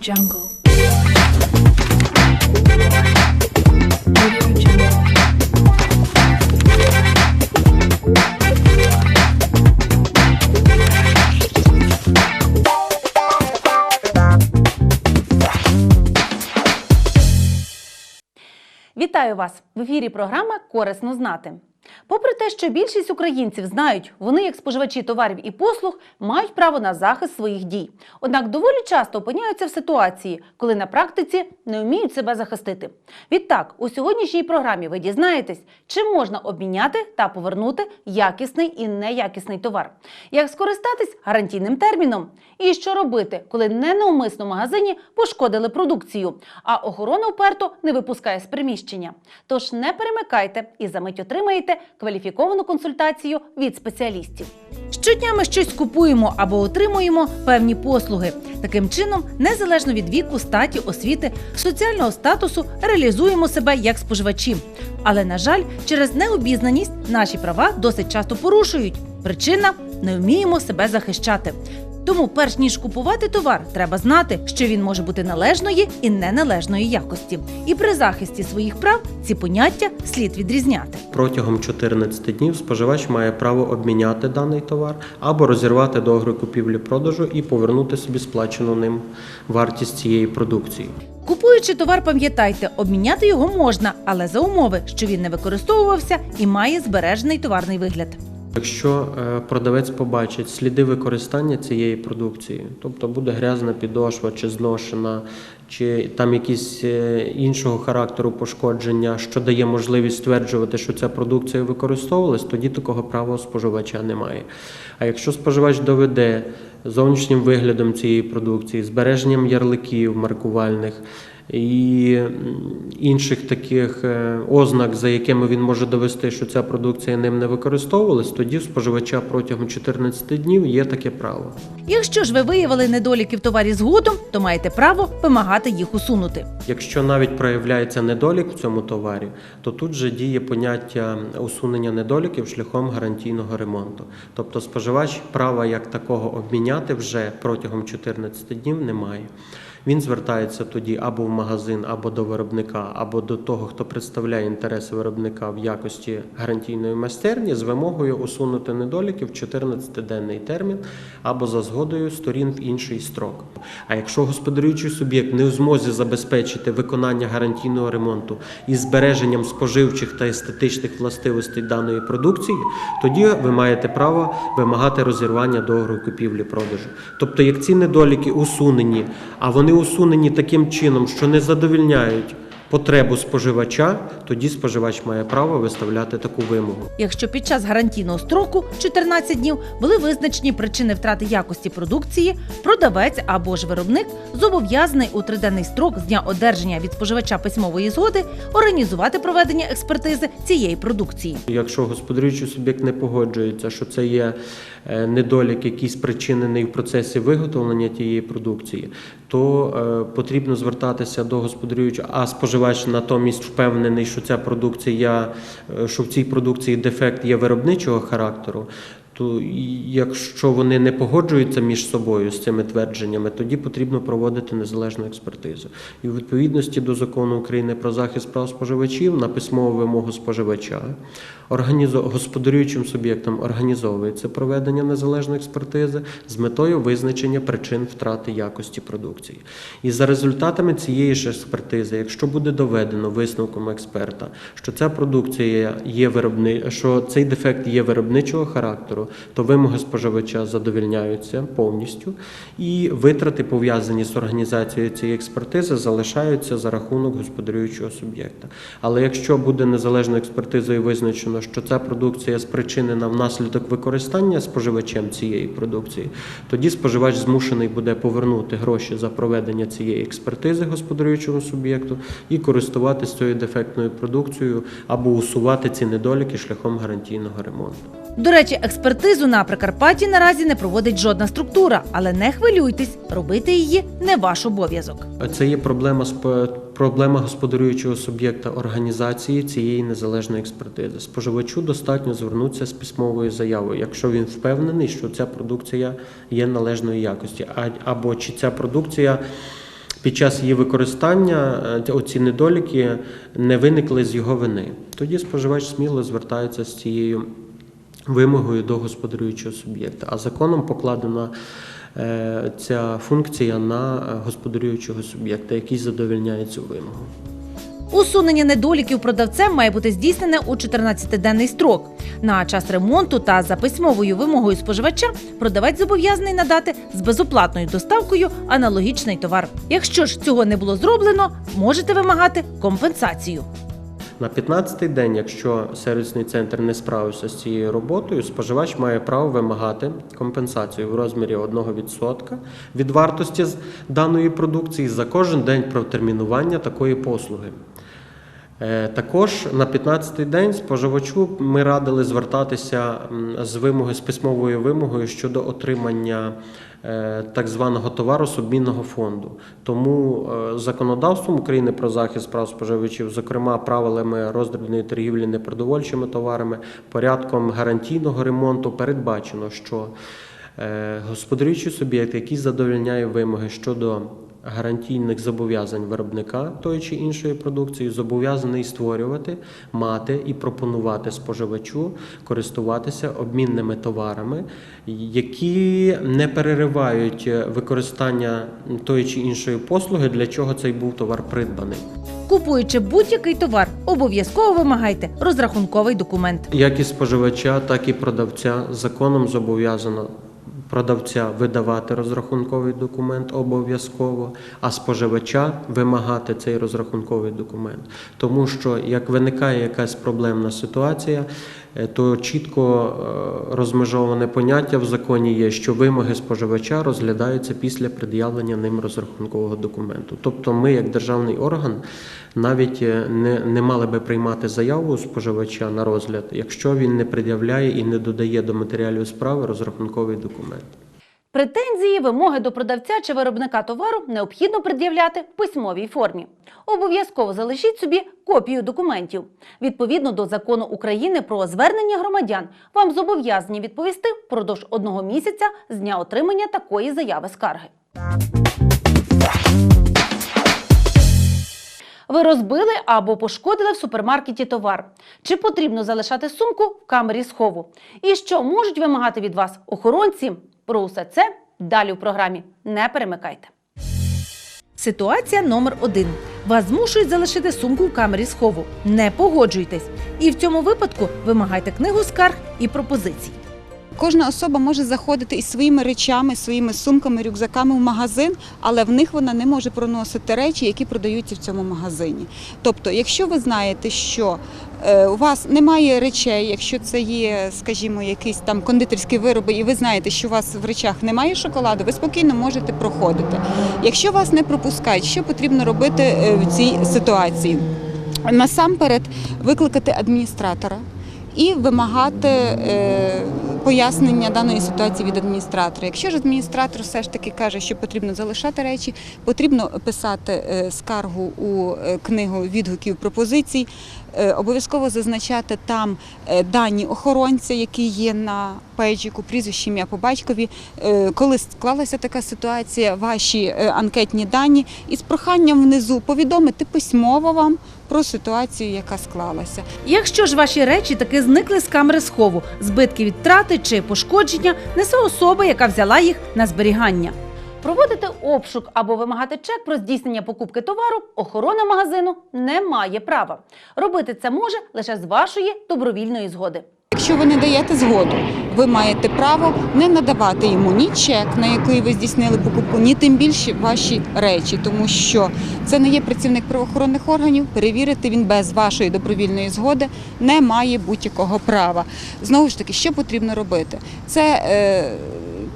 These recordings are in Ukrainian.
Jungle. Вітаю вас! В ефірі програма Корисно знати. Попри те, що більшість українців знають, вони, як споживачі товарів і послуг, мають право на захист своїх дій. Однак доволі часто опиняються в ситуації, коли на практиці не вміють себе захистити. Відтак, у сьогоднішній програмі ви дізнаєтесь, чи можна обміняти та повернути якісний і неякісний товар, як скористатись гарантійним терміном, і що робити, коли ненавмисно в магазині пошкодили продукцію, а охорона вперто не випускає з приміщення. Тож не перемикайте і за мить отримаєте кваліфіковану консультацію від спеціалістів. Щодня ми щось купуємо або отримуємо певні послуги. Таким чином, незалежно від віку, статі, освіти, соціального статусу, реалізуємо себе як споживачі. Але, на жаль, через необізнаність наші права досить часто порушують. Причина не вміємо себе захищати. Тому, перш ніж купувати товар, треба знати, що він може бути належної і неналежної якості. І при захисті своїх прав ці поняття слід відрізняти. Протягом 14 днів споживач має право обміняти даний товар або розірвати договір купівлі-продажу і повернути собі сплачену ним вартість цієї продукції. Купуючи товар, пам'ятайте, обміняти його можна, але за умови, що він не використовувався і має збережений товарний вигляд. Якщо е, продавець побачить сліди використання цієї продукції, тобто буде грязна підошва чи зношена, чи там якісь е, іншого характеру пошкодження, що дає можливість стверджувати, що ця продукція використовувалась, тоді такого права споживача немає. А якщо споживач доведе зовнішнім виглядом цієї продукції, збереженням ярликів маркувальних, і інших таких е, ознак, за якими він може довести, що ця продукція ним не використовувалась, тоді в споживача протягом 14 днів є таке право. Якщо ж ви виявили недоліки в товарі згодом, то маєте право вимагати їх усунути. Якщо навіть проявляється недолік в цьому товарі, то тут же діє поняття усунення недоліків шляхом гарантійного ремонту. Тобто споживач права як такого обміняти вже протягом 14 днів не має. Він звертається тоді або в магазин, або до виробника, або до того, хто представляє інтереси виробника в якості гарантійної майстерні з вимогою усунути недоліки в 14-денний термін або за згодою сторін в інший строк. А якщо господарюючий суб'єкт не в змозі забезпечити виконання гарантійного ремонту із збереженням споживчих та естетичних властивостей даної продукції, тоді ви маєте право вимагати розірвання договору купівлі-продажу. Тобто, як ці недоліки усунені, а вони усунені таким чином, що не задовільняють потребу споживача, тоді споживач має право виставляти таку вимогу. Якщо під час гарантійного строку 14 днів були визначені причини втрати якості продукції, продавець або ж виробник зобов'язаний у триденний строк з дня одержання від споживача письмової згоди організувати проведення експертизи цієї продукції. Якщо господарюючий суб'єкт не погоджується, що це є е, недолік, який спричинений в процесі виготовлення тієї продукції, то е, потрібно звертатися до господарюючого, а споживач натомість впевнений, що ця продукція, е, що в цій продукції дефект є виробничого характеру. То якщо вони не погоджуються між собою з цими твердженнями, тоді потрібно проводити незалежну експертизу. І в відповідності до закону України про захист прав споживачів на письмову вимогу споживача господарюючим суб'єктом організовується проведення незалежної експертизи з метою визначення причин втрати якості продукції. І за результатами цієї ж експертизи, якщо буде доведено висновком експерта, що ця продукція є виробни... що цей дефект є виробничого характеру, то вимоги споживача задовільняються повністю, і витрати, пов'язані з організацією цієї експертизи, залишаються за рахунок господарюючого суб'єкта. Але якщо буде незалежною експертизою визначено, що ця продукція спричинена внаслідок використання споживачем цієї продукції, тоді споживач змушений буде повернути гроші за проведення цієї експертизи господарюючому суб'єкту і користуватися цією дефектною продукцією або усувати ці недоліки шляхом гарантійного ремонту. До речі, експертизу на Прикарпатті наразі не проводить жодна структура, але не хвилюйтесь, робити її не ваш обов'язок. Це є проблема проблема господарюючого суб'єкта організації цієї незалежної експертизи. Споживачу достатньо звернутися з письмовою заявою, якщо він впевнений, що ця продукція є належної якості, або чи ця продукція під час її використання е, оці недоліки не виникли з його вини. Тоді споживач сміло звертається з цією вимогою до господарюючого суб'єкта. А законом покладена е, ця функція на господарюючого суб'єкта, який задовольняє цю вимогу. Усунення недоліків продавцем має бути здійснене у 14-денний строк. На час ремонту та за письмовою вимогою споживача продавець зобов'язаний надати з безоплатною доставкою аналогічний товар. Якщо ж цього не було зроблено, можете вимагати компенсацію. На 15-й день, якщо сервісний центр не справився з цією роботою, споживач має право вимагати компенсацію в розмірі 1% від вартості даної продукції за кожен день протермінування такої послуги. Е, Також на 15-й день споживачу ми радили звертатися з вимоги з письмовою вимогою щодо отримання е, так званого товару субмінного фонду. Тому е, законодавством України про захист прав споживачів, зокрема правилами роздрібної торгівлі непродовольчими товарами, порядком гарантійного ремонту, передбачено, що господарюючий суб'єкт, який задовольняє вимоги щодо гарантійних зобов'язань виробника тої чи іншої продукції, зобов'язаний створювати, мати і пропонувати споживачу користуватися обмінними товарами, які не переривають е, використання тої чи іншої послуги, для чого цей був товар придбаний. Купуючи будь-який товар, обов'язково вимагайте розрахунковий документ. Як і споживача, так і продавця законом зобов'язано продавця видавати розрахунковий документ обов'язково, а споживача вимагати цей розрахунковий документ. Тому що як виникає якась проблемна ситуація, то чітко е, розмежоване поняття в законі є, що вимоги споживача розглядаються після пред'явлення ним розрахункового документу. Тобто, ми, як державний орган, навіть е, не, не мали би приймати заяву споживача на розгляд, якщо він не пред'являє і не додає до матеріалів справи розрахунковий документ. Претензії, вимоги до продавця чи виробника товару необхідно пред'являти в письмовій формі. Обов'язково залишіть собі копію документів. Відповідно до закону України про звернення громадян, вам зобов'язані відповісти впродовж одного місяця з дня отримання такої заяви скарги. Ви розбили або пошкодили в супермаркеті товар. Чи потрібно залишати сумку в камері схову? І що можуть вимагати від вас охоронці? Про усе це далі в програмі. Не перемикайте. Ситуація номер один. Вас змушують залишити сумку в камері схову. Не погоджуйтесь. І в цьому випадку вимагайте книгу скарг і пропозицій. Кожна особа може заходити із своїми речами, своїми сумками, рюкзаками в магазин, але в них вона не може проносити речі, які продаються в цьому магазині. Тобто, якщо ви знаєте, що е, у вас немає речей, якщо це є, скажімо, якісь там кондитерські вироби, і ви знаєте, що у вас в речах немає шоколаду, ви спокійно можете проходити. Якщо вас не пропускають, що потрібно робити е, в цій ситуації? Насамперед викликати адміністратора і вимагати е, пояснення даної ситуації від адміністратора. Якщо ж адміністратор все ж таки каже, що потрібно залишати речі, потрібно писати е, скаргу у е, книгу відгуків пропозицій, е, обов'язково зазначати там дані охоронця, які є на пейджику, прізвище ім'я по батькові, коли склалася така ситуація, ваші анкетні дані, і з проханням внизу повідомити письмово вам про ситуацію, яка склалася. Якщо ж ваші речі таки зникли з камери схову, збитки від втрати чи пошкодження несе особа, яка взяла їх на зберігання. Проводити обшук або вимагати чек про здійснення покупки товару охорона магазину не має права. Робити це може лише з вашої добровільної згоди. Якщо ви не даєте згоду, ви маєте право не надавати йому ні чек, на який ви здійснили покупку, ні тим більше ваші речі, тому що це не є працівник правоохоронних органів. Перевірити він без вашої добровільної згоди не має будь-якого права. Знову ж таки, що потрібно робити? Це е,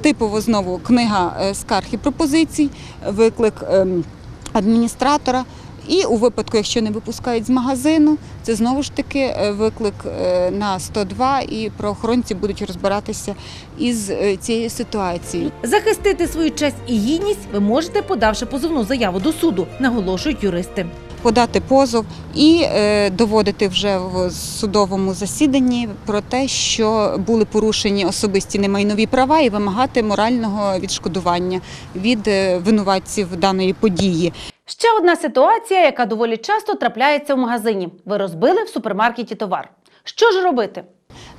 типово знову книга е, скарг і пропозицій, виклик ем, адміністратора. І у випадку, якщо не випускають з магазину, це знову ж таки е, виклик е, на 102 і правоохоронці будуть розбиратися із е, цією ситуацією. Захистити свою честь і гідність ви можете, подавши позовну заяву до суду, наголошують юристи. подати позов і доводити вже в судовому засіданні про те, що були порушені особисті немайнові права, і вимагати морального відшкодування від винуватців даної події. Ще одна ситуація, яка доволі часто трапляється в магазині. Ви розбили в супермаркеті товар. Що ж робити?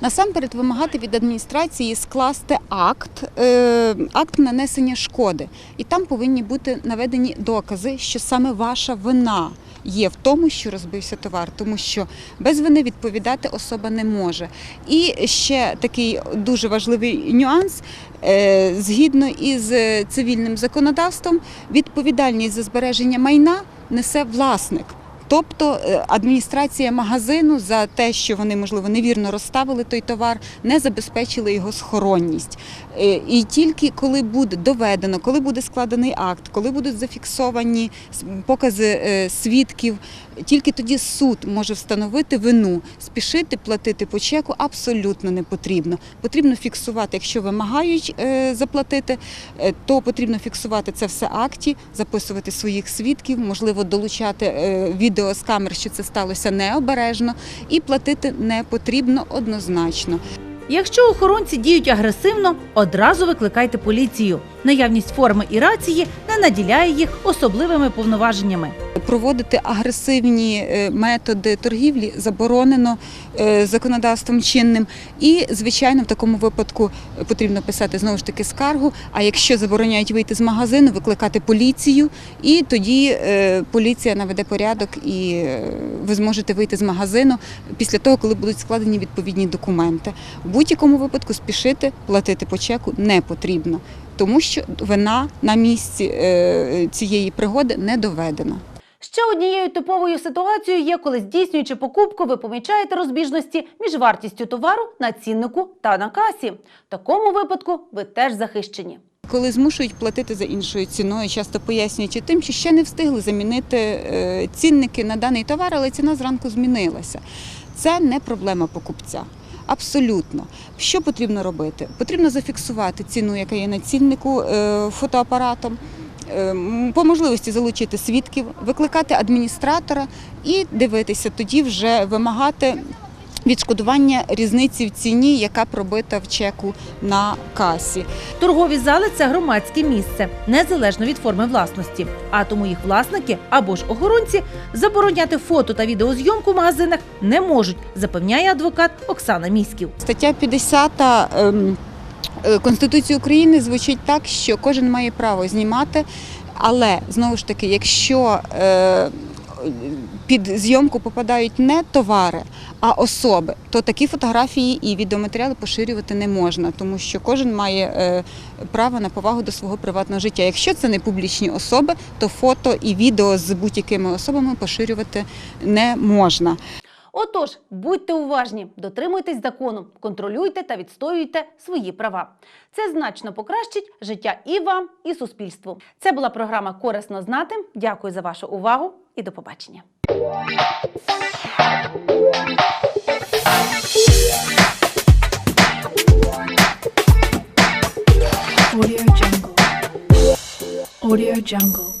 Насамперед вимагати від адміністрації скласти акт, е, акт нанесення шкоди, і там повинні бути наведені докази, що саме ваша вина є в тому, що розбився товар, тому що без вини відповідати особа не може. І ще такий дуже важливий нюанс. е, Згідно із е, цивільним законодавством, відповідальність за збереження майна несе власник. Тобто е, адміністрація магазину за те, що вони можливо невірно розставили той товар, не забезпечили його схоронність. Е, І тільки коли буде доведено, коли буде складений акт, коли будуть зафіксовані покази е, свідків, тільки тоді суд може встановити вину. Спішити платити по чеку абсолютно не потрібно. Потрібно фіксувати, якщо вимагають заплатити, то потрібно фіксувати це все акті, записувати своїх свідків, можливо, долучати е, відео з камер, що це сталося необережно, і платити не потрібно однозначно. Якщо охоронці діють агресивно, одразу викликайте поліцію. Наявність форми і рації не наділяє їх особливими повноваженнями. Проводити агресивні е, методи торгівлі заборонено е, законодавством чинним. І, звичайно, в такому випадку потрібно писати знову ж таки скаргу. А якщо забороняють вийти з магазину, викликати поліцію, і тоді е, поліція наведе порядок, і е, ви зможете вийти з магазину після того, коли будуть складені відповідні документи. В будь-якому випадку спішити платити по чеку не потрібно, тому що вина на місці е, цієї пригоди не доведена. Ще однією типовою ситуацією є, коли здійснюючи покупку, ви помічаєте розбіжності між вартістю товару на ціннику та на касі. В такому випадку ви теж захищені. Коли змушують платити за іншою ціною, часто пояснюючи тим, що ще не встигли замінити е, цінники на даний товар, але ціна зранку змінилася. Це не проблема покупця. Абсолютно. Що потрібно робити? Потрібно зафіксувати ціну, яка є на ціннику е, фотоапаратом. Е, м, По можливості залучити свідків, викликати адміністратора і дивитися, тоді вже вимагати відшкодування різниці в ціні, яка пробита в чеку на касі. Торгові зали це громадське місце, незалежно від форми власності. А тому їх власники або ж охоронці забороняти фото та відеозйомку в магазинах не можуть, запевняє адвокат Оксана Міськів. Стаття 50 е, України звучить так, що кожен має право знімати, але знову ж таки, якщо е, під зйомку попадають не товари, а особи, то такі фотографії і відеоматеріали поширювати не можна, тому що кожен має е, право на повагу до свого приватного життя. Якщо це не публічні особи, то фото і відео з будь-якими особами поширювати не можна. Отож, будьте уважні, дотримуйтесь закону, контролюйте та відстоюйте свої права. Це значно покращить життя і вам, і суспільству. Це була програма Корисно знати. Дякую за вашу увагу і до побачення. Audio Jungle. Audio Jungle.